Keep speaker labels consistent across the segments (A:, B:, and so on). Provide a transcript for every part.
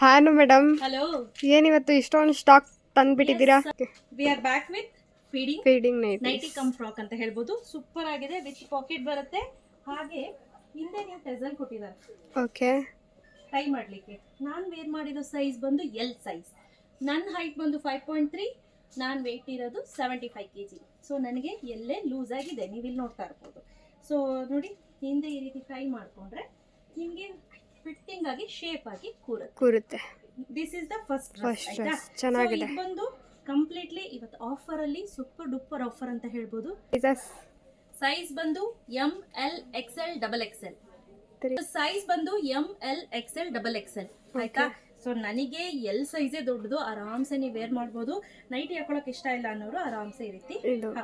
A: ಹಾನು madam.
B: Hello
A: ಏನಿವತ್ತು ಇಷ್ಟೊಂದು stock ತಂದ್ಬಿಟ್ಟಿದ್ದೀರಾ?
B: We are back with feeding
A: feeding night
B: nighty cum frock ಅಂತ ಹೇಳ್ಬೋದು. Super ಆಗಿದೆ. ವಿತ್ ಪಾಕೆಟ್ ಬರುತ್ತೆ? ಹಾಗೆ ಹಿಂದೆ ನೀವು ಟೆಸಲ್ ಕೊಟ್ಟಿದ್ದಾರೆ.
A: ಓಕೆ
B: ಟ್ರೈ ಮಾಡಲಿಕ್ಕೆ. ನಾನು ವೇರ್ ಮಾಡಿರೋ ಸೈಜ್ ಬಂದು ಎಲ್ ಸೈಜ್ ನನ್ನ ಹೈಟ್ ಬಂದು ಫೈವ್ ಪಾಯಿಂಟ್ ತ್ರೀ ನಾನು ವೆಯ್ಟ್ ಇರೋದು seventy five K G so ನನಗೆ ಎಲ್ಲೇ ಲೂಸ್ ಆಗಿದೆ. ನೀವು ಇಲ್ಲಿ ನೋಡ್ತಾ ಇರ್ಬೋದು. ಸೊ ನೋಡಿ ಹಿಂದೆ ಈ ರೀತಿ ಟ್ರೈ ಮಾಡಿಕೊಂಡ್ರೆ ನಿಮಗೆ ಫಿಟ್ಟಿಂಗ್ ಆಗಿ ಶೇಪ್ ಆಗಿ ಕೂರುತ್ತೆ.
A: ಕೂರುತ್ತೆ.
B: This is the first
A: first ಚೆನ್ನಾಗಿದೆ.
B: ಬಂದು ಕಂಪ್ಲೀಟ್ಲಿ ಇವತ್ತು ಆಫರ್ ಅಲ್ಲಿ ಸೂಪರ್ ಡೂಪರ್ ಆಫರ್ ಅಂತ ಹೇಳ್ಬೋದು. ಸೈಜ್ ಬಂದು M L X L double X
A: L
B: size ಬಂದು M L X L double X L ಆಯ್ತಾ? ಸೊ ನನಗೆ ಎಲ್ ಸೈಜೇ ದೊಡ್ಡದು ಆರಾಮ್ಸೆ ನೀವು ವೇರ್ ಮಾಡ್ಬೋದು. ನೈಟಿ ಹಾಕೊಳಕ್ ಇಷ್ಟ ಇಲ್ಲ ಅನ್ನೋರು ಆರಾಮ್ಸೆ ಈ ರೀತಿ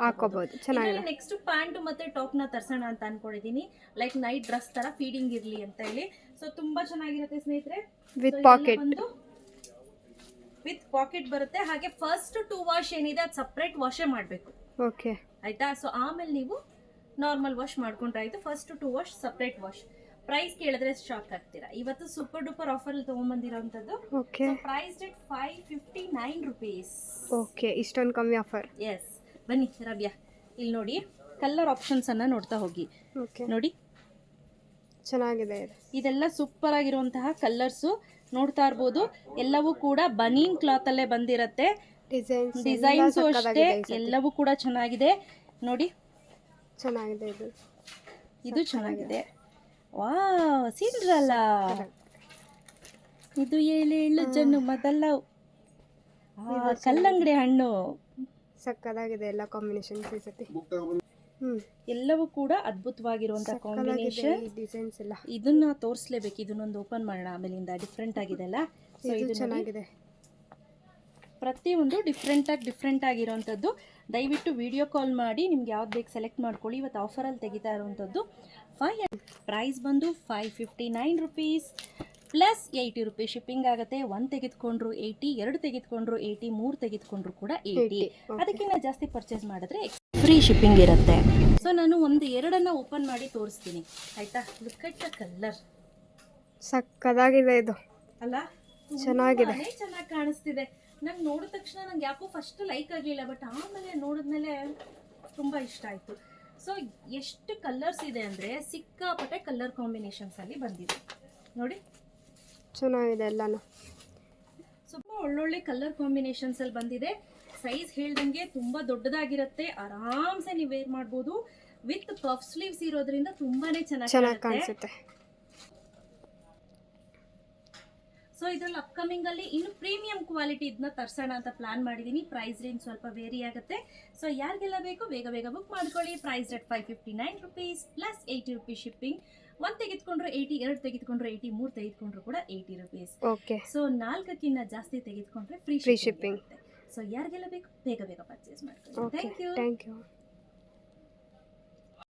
A: ಹಾಕೋಬಹುದು
B: ನೆಕ್ಸ್ಟ್ ಪ್ಯಾಂಟ್ ಮತ್ತೆ ಟಾಪ್ನ ತರ್ಸೋಣ ಅಂತ ಅನ್ಕೊಂಡಿದೀನಿ. ಲೈಕ್ ನೈಟ್ ಡ್ರೆಸ್ ತರ ಫೀಡಿಂಗ್ ಇರ್ಲಿ ಅಂತ ಹೇಳಿ. ಸೊ ತುಂಬಾ ಚೆನ್ನಾಗಿರುತ್ತೆ ಸ್ನೇಹಿತರೆ.
A: ವಿತ್ ಪಾಕೆಟ್
B: ವಿತ್ ಪಾಕೆಟ್ ಬರುತ್ತೆ. ಹಾಗೆ ಫಸ್ಟ್ ಟೂ ವಾಶ್ ಏನಿದೆ ಅದು ಸಪ್ರೇಟ್ ವಾಶೇ ಮಾಡಬೇಕು.
A: ಓಕೆ
B: ಆಯ್ತಾ? ಸೊ ಆಮೇಲೆ ನೀವು ನಾರ್ಮಲ್ ವಾಶ್ ಮಾಡ್ಕೊಂಡ್ರೆ ಆಯ್ತು. First two wash separate wash price ಕೇಳಿದ್ರೆ ಶಾಕ್ ಆಗ್ತೀರಾ? ಇವತ್ತು super duper offer ತಗೊಂಡ್ಬಂದಿರೋಂಥದ್ದು.
A: Okay
B: price date five fifty nine rupees
A: okay ಇಷ್ಟೊಂದು ಕಮ್ಮಿ ಆಫರ್
B: ಎಸ್ ಬನ್ನಿ ರಬ್ಯಾ ಇಲ್ಲಿ ನೋಡಿ ಕಲರ್ ಆಪ್ಷನ್ಸ್ ಅನ್ನ ನೋಡ್ತಾ ಹೋಗಿ.
A: ಓಕೆ
B: ನೋಡಿ.
A: ಚೆನ್ನಾಗಿದೆ ಇದು.
B: ಇದೆಲ್ಲ ಸೂಪರ್ ಆಗಿರುವಂತಹ ಕಲರ್ಸು ನೋಡ್ತಾ ಇರ್ಬೋದು. ಎಲ್ಲವೂ ಕೂಡ ಬನೀನ್ ಕ್ಲಾತ್ ಅಲ್ಲೇ ಬಂದಿರತ್ತೆ.
A: ಡಿಸೈನ್ಸ್
B: ಡಿಸೈನ್ಸ್ ಅಷ್ಟೇ ಎಲ್ಲವೂ ಕೂಡ ಚೆನ್ನಾಗಿದೆ. ನೋಡಿ.
A: ಚೆನ್ನಾಗಿದೆ ಇದು.
B: ಇದು ಚೆನ್ನಾಗಿದೆ. ವಾ ಸಿಂಡ್ರಲ್ಲ. ಇದು ಏಳು ಜನ್ನು ಮೊದಲ ಕಲ್ಲಂಗಡಿ ಹಣ್ಣು.
A: ಸಕ್ಕದಾಗಿದೆ ಎಲ್ಲ ಕಾಂಬಿನೇಷನ್ ಈ ಸತಿ. ಹ್ಮ್.
B: ಎಲ್ಲವೂ ಕೂಡ ಅದ್ಭುತವಾಗಿರುವಂತಹ ಕಾಂಬಿನೇಷನ್
A: ಡಿಸೈನ್ಸ್ ಎಲ್ಲ.
B: ಇದನ್ನ ತೋರಿಸ್ಲೇಬೇಕು ಇದನ್ನೊಂದು ಓಪನ್ ಮಾಡೋಣ ಆಮೇಲಿಂದ ಡಿಫ್ರೆಂಟ್ ಆಗಿದೆಲ್ಲ ಸೊ
A: ಇದು
B: ಇದು
A: ಚೆನ್ನಾಗಿದೆ.
B: ಪ್ರತಿಯೊಂದು ಡಿಫ್ರೆಂಟಾಗಿ ಡಿಫ್ರೆಂಟ್ ಆಗಿರೋವಂಥದ್ದು ದಯವಿಟ್ಟು ವಿಡಿಯೋ ಕಾಲ್ ಮಾಡಿ ನಿಮ್ಗೆ ಯಾವ್ದು ಬೇಕು ಸೆಲೆಕ್ಟ್ ಮಾಡ್ಕೊಳ್ಳಿ. ಇವತ್ತು ಆಫರಲ್ಲಿ ತೆಗಿತಾ ಇರುವಂಥದ್ದು ಫೈವ್ ಪ್ರೈಸ್ ಬಂದು five fifty nine rupees plus eighty rupees shipping ಆಗುತ್ತೆ. ಒನ್ ತೆಗೆದುಕೊಂಡ್ರು ಏಯ್ಟಿ ಎರಡು ತೆಗೆದುಕೊಂಡ್ರು ಏಯ್ಟಿ ಮೂರು ತೆಗೆದುಕೊಂಡ್ರು ಕೂಡ ಏಯ್ಟಿ
A: 80,
B: ಅದಕ್ಕಿಂತ ಜಾಸ್ತಿ ಪರ್ಚೇಸ್ ಮಾಡಿದ್ರೆ ಫ್ರೀ ಶಿಪ್ಪಿಂಗ್ ಇರುತ್ತೆ. ಸೊ ನಾನು ಒಂದು ಎರಡನ್ನ ಓಪನ್ ಮಾಡಿ ತೋರಿಸ್ತೀನಿ. ಆಯ್ತಾ? ಲುಕ್ ಅಟ್ ದ ಕಲರ್
A: ಸಕ್ಕದಾಗಿದೆ ಇದು.
B: ಅಲ್ಲ?
A: ಚೆನ್ನಾಗಿದೆ.
B: ಚೆನ್ನಾಗಿ ಕಾಣಿಸ್ತಿದೆ. ನಂಗೆ ನೋಡಿದ ತಕ್ಷಣ ನಂಗೆ ಯಾಕೋ ಫಸ್ಟ್ ಲೈಕ್ ಆಗಲಿಲ್ಲ ಬಟ್ ಆಮೇಲೆ ನೋಡಿದ್ಮೇಲೆ ತುಂಬ ಇಷ್ಟ ಆಯಿತು. ಸೊ ಎಷ್ಟು ಕಲರ್ಸ್ ಇದೆ ಅಂದರೆ ಸಿಕ್ಕಾಪಟ್ಟೆ ಕಲರ್ ಕಾಂಬಿನೇಷನ್ಸ್ ಅಲ್ಲಿ ಬಂದಿದೆ. ನೋಡಿ.
A: ಚೆನ್ನಾಗಿದೆ ಎಲ್ಲಾನು.
B: ಸ್ವಲ್ಪ ಒಳ್ಳೊಳ್ಳೆ ಕಲರ್ ಕಾಂಬಿನೇಷನ್ಸ್ ಅಲ್ಲಿ ಬಂದಿದೆ. ಸೈಜ್ ಹೇಳ್ದಂಗೆ ತುಂಬಾ ದೊಡ್ಡದಾಗಿರುತ್ತೆ. ಆರಾಮ್ಸೆ ನೀವು ವೇರ್ ಮಾಡ್ಬೋದು. ವಿತ್ ಪಫ್ ಸ್ಲೀವ್ಸ್ ಇರೋದ್ರಿಂದ ತುಂಬಾನೇ
A: ಚೆನ್ನಾಗಿ
B: ಚೆನ್ನಾಗಿ
A: ಕಾಣಿಸುತ್ತೆ.
B: ಸೊ ಇದ್ರಲ್ಲಿ ಅಪ್ಕಮಿಂಗ್ ಅಲ್ಲಿ ಇನ್ನು ಪ್ರೀಮಿಯಂ ಕ್ವಾಲಿಟಿ ಇದನ್ನ ತರ್ಸೋಣ ಅಂತ ಪ್ಲಾನ್ ಮಾಡಿದೀನಿ. ಪ್ರೈಸ್ ರೇಂಜ್ ಸ್ವಲ್ಪ ವೇರಿ ಆಗುತ್ತೆ. ಸೊ ಯಾರಿಗೆಲ್ಲ ಬೇಕು ಬೇಗ ಬೇಗ ಬುಕ್ ಮಾಡ್ಕೊಳ್ಳಿ. Price rate five fifty nine rupees plus eighty rupees shipping ಒಂದ್ ತೆಗೆದುಕೊಂಡ್ರೆ ಏಯ್ಟಿ ಎರಡು ತೆಗೆದುಕೊಂಡ್ರು ಏಯ್ಟಿ ಮೂರ್ ತೆಗೆದುಕೊಂಡ್ರು ಕೂಡ ಏಯ್ಟಿ ರುಪೀಸ್
A: ಓಕೆ
B: ಸೊ ನಾಲ್ಕಕ್ಕಿಂತ ಜಾಸ್ತಿ ತೆಗೆದುಕೊಂಡ್ರೆ ಫ್ರೀ ಶಿಪ್ಪಿಂಗ್. ಸೊ ಯಾರಿಗೆಲ್ಲ ಬೇಕು ಬೇಗ ಬೇಗ ಪರ್ಚೇಸ್ ಮಾಡ್ಕೊಳ್ಳಿ.
A: Thank you